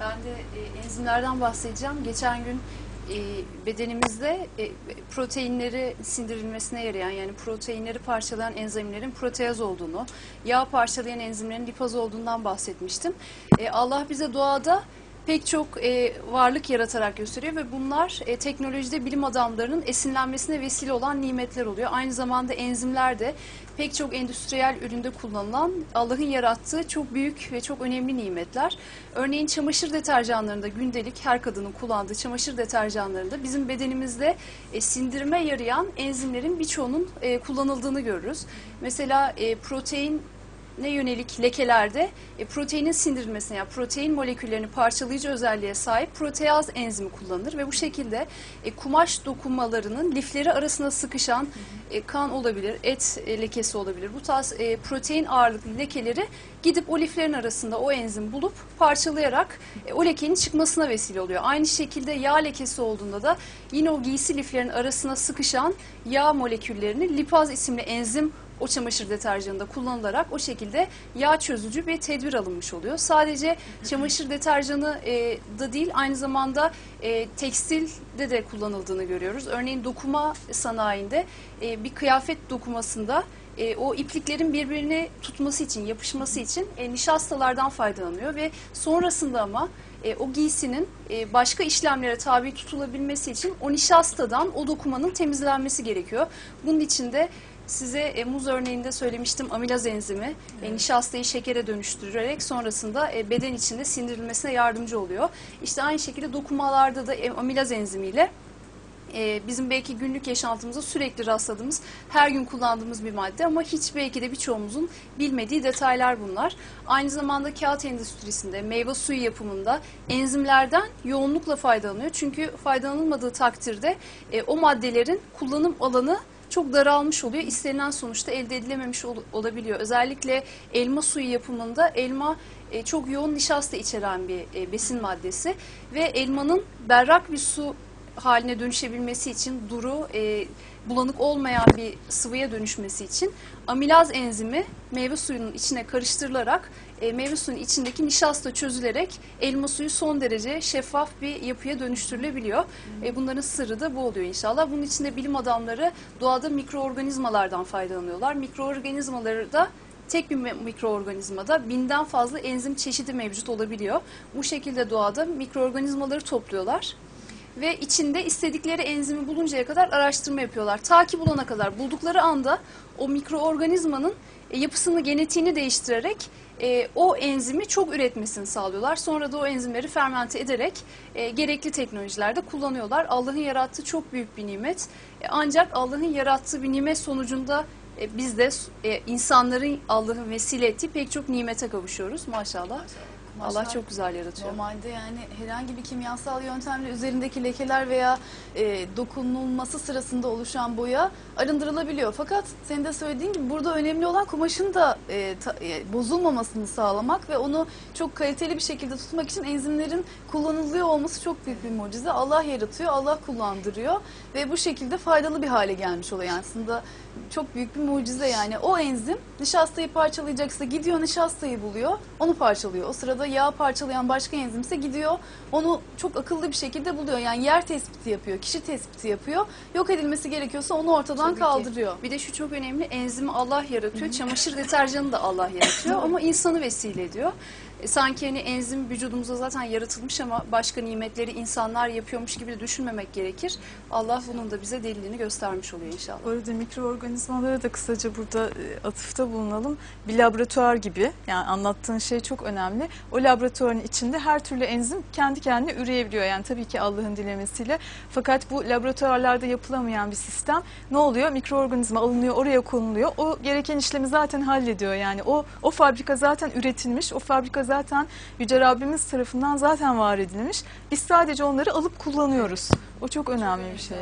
Ben de e, enzimlerden bahsedeceğim. Geçen gün e, bedenimizde e, proteinleri sindirilmesine yarayan yani proteinleri parçalayan enzimlerin proteaz olduğunu, yağ parçalayan enzimlerin lipaz olduğundan bahsetmiştim. E, Allah bize doğada pek çok e, varlık yaratarak gösteriyor ve bunlar e, teknolojide bilim adamlarının esinlenmesine vesile olan nimetler oluyor. Aynı zamanda enzimler de pek çok endüstriyel üründe kullanılan Allah'ın yarattığı çok büyük ve çok önemli nimetler. Örneğin çamaşır deterjanlarında gündelik her kadının kullandığı çamaşır deterjanlarında bizim bedenimizde e, sindirime yarayan enzimlerin birçoğunun e, kullanıldığını görürüz. Mesela e, protein ne yönelik lekelerde e, proteinin sindirilmesine yani protein moleküllerini parçalayıcı özelliğe sahip proteaz enzimi kullanılır ve bu şekilde e, kumaş dokunmalarının lifleri arasına sıkışan e, kan olabilir, et e, lekesi olabilir. Bu tarz e, protein ağırlıklı lekeleri gidip o liflerin arasında o enzim bulup parçalayarak e, o lekenin çıkmasına vesile oluyor. Aynı şekilde yağ lekesi olduğunda da yine o giysi liflerin arasına sıkışan yağ moleküllerini lipaz isimli enzim o çamaşır deterjanında kullanılarak o şekilde yağ çözücü bir tedbir alınmış oluyor. Sadece çamaşır deterjanı e, da değil aynı zamanda e, tekstilde de kullanıldığını görüyoruz. Örneğin dokuma sanayinde e, bir kıyafet dokumasında e, o ipliklerin birbirini tutması için, yapışması için e, nişastalardan faydalanıyor ve sonrasında ama e, o giysinin e, başka işlemlere tabi tutulabilmesi için o nişastadan o dokumanın temizlenmesi gerekiyor. Bunun için de size e, muz örneğinde söylemiştim amilaz enzimi e, nişastayı şekere dönüştürerek sonrasında e, beden içinde sindirilmesine yardımcı oluyor. İşte aynı şekilde dokumalarda da e, amilaz enzimiyle e, bizim belki günlük yaşantımızda sürekli rastladığımız, her gün kullandığımız bir madde ama hiç belki de birçoğumuzun bilmediği detaylar bunlar. Aynı zamanda kağıt endüstrisinde, meyve suyu yapımında enzimlerden yoğunlukla faydalanıyor. Çünkü faydalanılmadığı takdirde e, o maddelerin kullanım alanı çok daralmış oluyor. İstenilen sonuçta elde edilememiş ol- olabiliyor. Özellikle elma suyu yapımında elma e, çok yoğun nişasta içeren bir e, besin maddesi ve elmanın berrak bir su haline dönüşebilmesi için duru, e, bulanık olmayan bir sıvıya dönüşmesi için amilaz enzimi meyve suyunun içine karıştırılarak e, meyve suyunun içindeki nişasta çözülerek elma suyu son derece şeffaf bir yapıya dönüştürülebiliyor. E, bunların sırrı da bu oluyor inşallah. Bunun içinde bilim adamları doğada mikroorganizmalardan faydalanıyorlar. Mikroorganizmaları da tek bir mikroorganizmada binden fazla enzim çeşidi mevcut olabiliyor. Bu şekilde doğada mikroorganizmaları topluyorlar ve içinde istedikleri enzimi buluncaya kadar araştırma yapıyorlar. Ta ki bulana kadar buldukları anda o mikroorganizmanın e, yapısını, genetiğini değiştirerek e, o enzimi çok üretmesini sağlıyorlar. Sonra da o enzimleri fermente ederek e, gerekli teknolojilerde kullanıyorlar. Allah'ın yarattığı çok büyük bir nimet. E, ancak Allah'ın yarattığı bir nimet sonucunda e, biz de e, insanların Allah'ın vesile ettiği pek çok nimete kavuşuyoruz maşallah. Allah çok güzel yaratıyor. Normalde yani herhangi bir kimyasal yöntemle üzerindeki lekeler veya e, dokunulması sırasında oluşan boya arındırılabiliyor. Fakat senin de söylediğin gibi burada önemli olan kumaşın da e, ta- e, bozulmamasını sağlamak ve onu çok kaliteli bir şekilde tutmak için enzimlerin kullanılıyor olması çok büyük bir mucize. Allah yaratıyor, Allah kullandırıyor ve bu şekilde faydalı bir hale gelmiş oluyor. Yani aslında çok büyük bir mucize yani. O enzim nişastayı parçalayacaksa gidiyor nişastayı buluyor, onu parçalıyor. O sırada yağ parçalayan başka enzimse gidiyor, onu çok akıllı bir şekilde buluyor. Yani yer tespiti yapıyor, kişi tespiti yapıyor. Yok edilmesi gerekiyorsa onu ortadan Tabii ki. kaldırıyor. Bir de şu çok önemli. Enzimi Allah yaratıyor. Çamaşır deterjanı da Allah yaratıyor ama insanı vesile ediyor. E, sanki hani enzim vücudumuza zaten yaratılmış ama başka nimetleri insanlar yapıyormuş gibi de düşünmemek gerekir. Allah bunun da bize delilini göstermiş oluyor inşallah. Bu arada mikroorganizmalara da kısaca burada e, atıfta bulunalım. Bir laboratuvar gibi yani anlattığın şey çok önemli. O laboratuvarın içinde her türlü enzim kendi kendine üreyebiliyor. Yani tabii ki Allah'ın dilemesiyle. Fakat bu laboratuvarlarda yapılamayan bir sistem ne oluyor? Mikroorganizma alınıyor, oraya konuluyor. O gereken işlemi zaten hallediyor. Yani o o fabrika zaten üretilmiş. O fabrika zaten Yüce Rabbimiz tarafından zaten var edilmiş. Biz sadece onları alıp kullanıyoruz. O çok önemli bir şey.